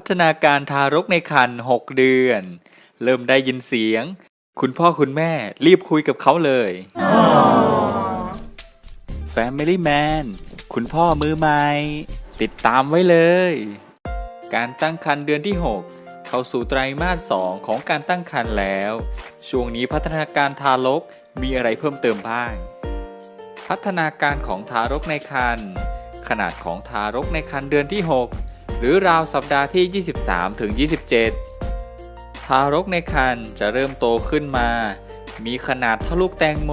พัฒนาการทารกในครรภ์6เดือน เริ่มได้ยินเสียง คุณพ่อคุณแม่รีบคุยกับเขาเลย Family Man คุณพ่อมือใหม่ ติดตามไว้เลย การตั้งครรภ์เดือนที่ 6 เข้าสู่ไตรมาส 2 ของการตั้งครรภ์แล้ว ช่วงนี้พัฒนาการทารกมีอะไรเพิ่มเติมบ้าง พัฒนาการของทารกในครรภ์ขนาดของทารกในครรภ์เดือนที่ 6 หรือราวสัปดาห์ที่ 23ถึง27ทารกในครรภ์จะเริ่มโตขึ้นมา มีขนาดเท่าลูกแตงโม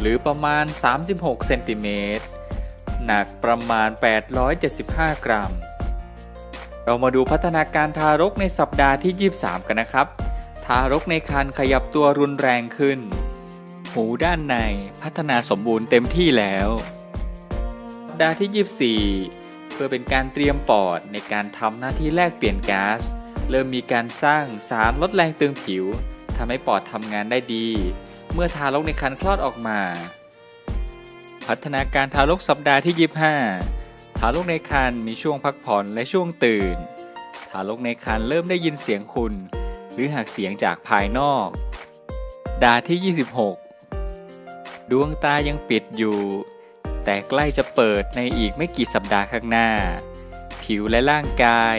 หรือประมาณ 36 เซนติเมตร หนักประมาณ 875 กรัม เรามาดูพัฒนาการทารกในสัปดาห์ที่ 23 กันนะครับ ทารกในครรภ์ขยับตัวรุนแรงขึ้น หูด้านในพัฒนาสมบูรณ์เต็มที่แล้ว สัปดาห์ที่ 24 เพื่อเป็นการเตรียมปอดในการทำหน้าที่แลกเปลี่ยนก๊าซ เริ่มมีการสร้างสารลดแรงตึงผิวทำให้ปอดทำงานได้ดี เมื่อทารกในครรภ์คลอดออกมา พัฒนาการทารกสัปดาห์ที่ 25 ทารกในครรภ์มีช่วงพักผ่อนและช่วงตื่น ทารกในครรภ์เริ่มได้ยินเสียงคุณ หรือหากเสียงจากภายนอก ดาที่ 26 ดวงตายังปิดอยู่ แต่ใกล้จะเปิดในอีกไม่กี่สัปดาห์ข้างหน้า ผิวและร่างกาย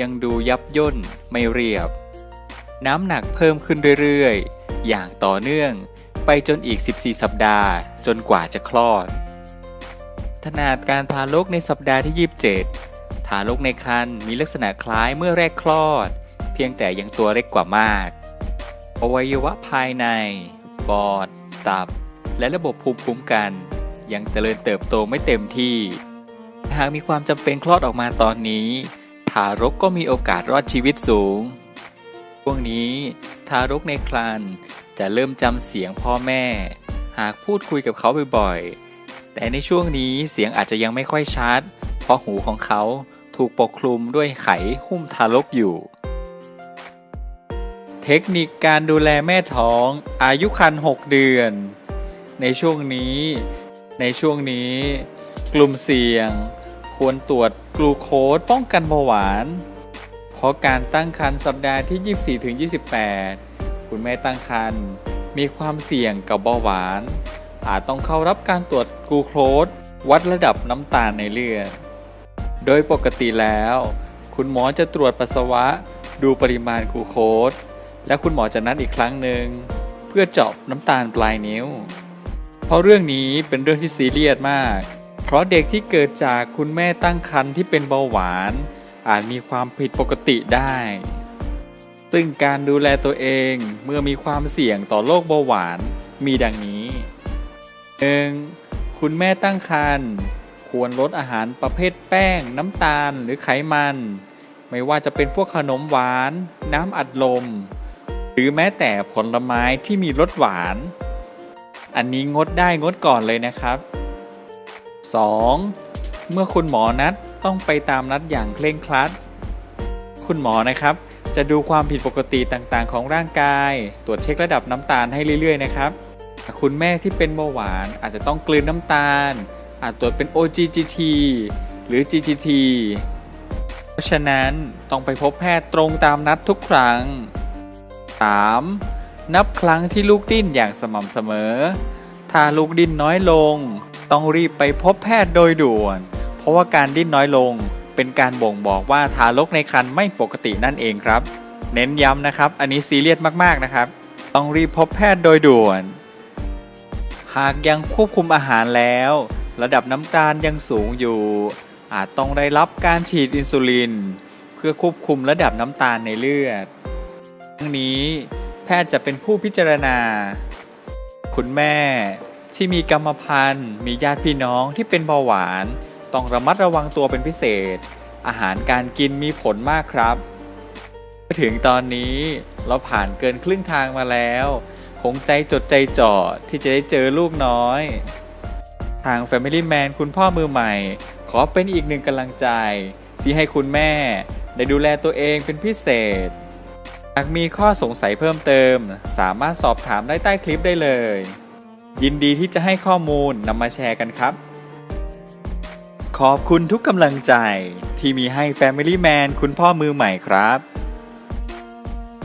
ยังดูยับย่นไม่เรียบ น้ำหนักเพิ่มขึ้นเรื่อยๆ อย่างต่อเนื่องไปจนอีก 14 สัปดาห์ จนกว่าจะคลอด ขนาดการทารกในสัปดาห์ที่ 27 ทารกในครรภ์มีลักษณะคล้ายเมื่อแรกคลอด เพียงแต่ยังตัวเล็กกว่ามาก อวัยวะภายใน ปอด ตับ และระบบภูมิคุ้มกัน ยังเจริญเติบโตไม่เต็มที่ หากมีความจำเป็นคลอดออกมาตอนนี้ ทารกก็มีโอกาสรอดชีวิตสูงช่วงนี้ทารกในครรภ์จะเริ่มจำเสียงพ่อแม่ หากพูดคุยกับเขาบ่อยๆ แต่ในช่วงนี้เสียงอาจจะยังไม่ค่อยชัด เพราะหูของเขาถูกปกคลุมด้วยไขหุ้มทารกอยู่ เทคนิคการดูแลแม่ท้องอายุครรภ์6เดือน ในช่วงนี้ ในช่วงนี้ กลุ่มเสี่ยง ควรตรวจกลูโคสป้องกันเบาหวาน เพราะการตั้งครรภ์สัปดาห์ที่ 24ถึง28 คุณแม่ตั้งครรภ์มีความเสี่ยงกับเบาหวาน อาจต้องเข้ารับการตรวจกลูโคสวัดระดับน้ำตาลในเลือด โดยปกติแล้ว คุณหมอจะตรวจปัสสาวะดูปริมาณกลูโคสและคุณหมอจะนัดอีกครั้งหนึ่ง เพื่อเจาะน้ำตาลปลายนิ้ว เพราะเรื่องนี้เป็นเรื่องที่ซีเรียสมาก เพราะเด็กที่เกิดจากคุณแม่ตั้งครรภ์ที่เป็นเบาหวาน อาจมีความผิดปกติได้ ซึ่งการดูแลตัวเองเมื่อมีความเสี่ยงต่อโรคเบาหวานมีดังนี้ 1. คุณแม่ตั้งครรภ์ควรลดอาหารประเภทแป้ง น้ำตาลหรือไขมัน ไม่ว่าจะเป็นพวกขนมหวาน น้ำอัดลม หรือแม้แต่ผลไม้ที่มีรสหวาน อันนี้งดได้งดก่อนเลยนะครับ 2. เมื่อคุณหมอนัดต้องไปตามนัดอย่างเคร่งครัด คุณหมอนะครับ จะดูความผิดปกติต่างๆ ของร่างกาย ตรวจเช็คระดับน้ำตาลให้เรื่อยๆนะครับ คุณแม่ที่เป็นเบาหวานอาจจะต้องกลืนน้ำตาล อาจตรวจเป็น OGGT หรือ GGT เพราะฉะนั้นต้องไปพบแพทย์ตรงตามนัดทุกครั้ง 3. นับครั้งที่ลูกดิ้นอย่างสม่ำเสมอ ถ้าลูกดิ้นน้อยลง ต้องรีบไปพบแพทย์โดยด่วน เพราะว่าการดิ้นน้อยลง เป็นการบ่งบอกว่าทารกในครรภ์ไม่ปกตินั่นเองครับ เน้นย้ำนะครับ อันนี้ซีเรียสมากๆนะครับ ต้องรีบพบแพทย์โดยด่วน หากยังควบคุมอาหารแล้ว ระดับน้ำตาลยังสูงอยู่ อาจต้องได้รับการฉีดอินซูลิน เพื่อควบคุมระดับน้ำตาลในเลือดทั้งนี้ แพทย์จะเป็นผู้พิจารณา คุณแม่ที่มีกรรมพันธุ์ มีญาติพี่น้องที่เป็นเบาหวาน ต้องระมัดระวังตัวเป็นพิเศษ อาหารการกินมีผลมากครับถึงตอนนี้เราผ่านเกินครึ่งทางมาแล้ว คงใจจดใจจ่อที่จะได้เจอลูกน้อย ทาง Family Man คุณพ่อมือใหม่ ขอเป็นอีกหนึ่งกำลังใจ ที่ให้คุณแม่ได้ดูแลตัวเองเป็นพิเศษ หากมีข้อสงสัยเพิ่มเติม สามารถสอบถามได้ใต้คลิปได้เลย ยินดีที่จะให้ข้อมูลนำมาแชร์กันครับ ขอบคุณทุกกำลังใจที่มีให้ Family Man คุณพ่อมือใหม่ครับ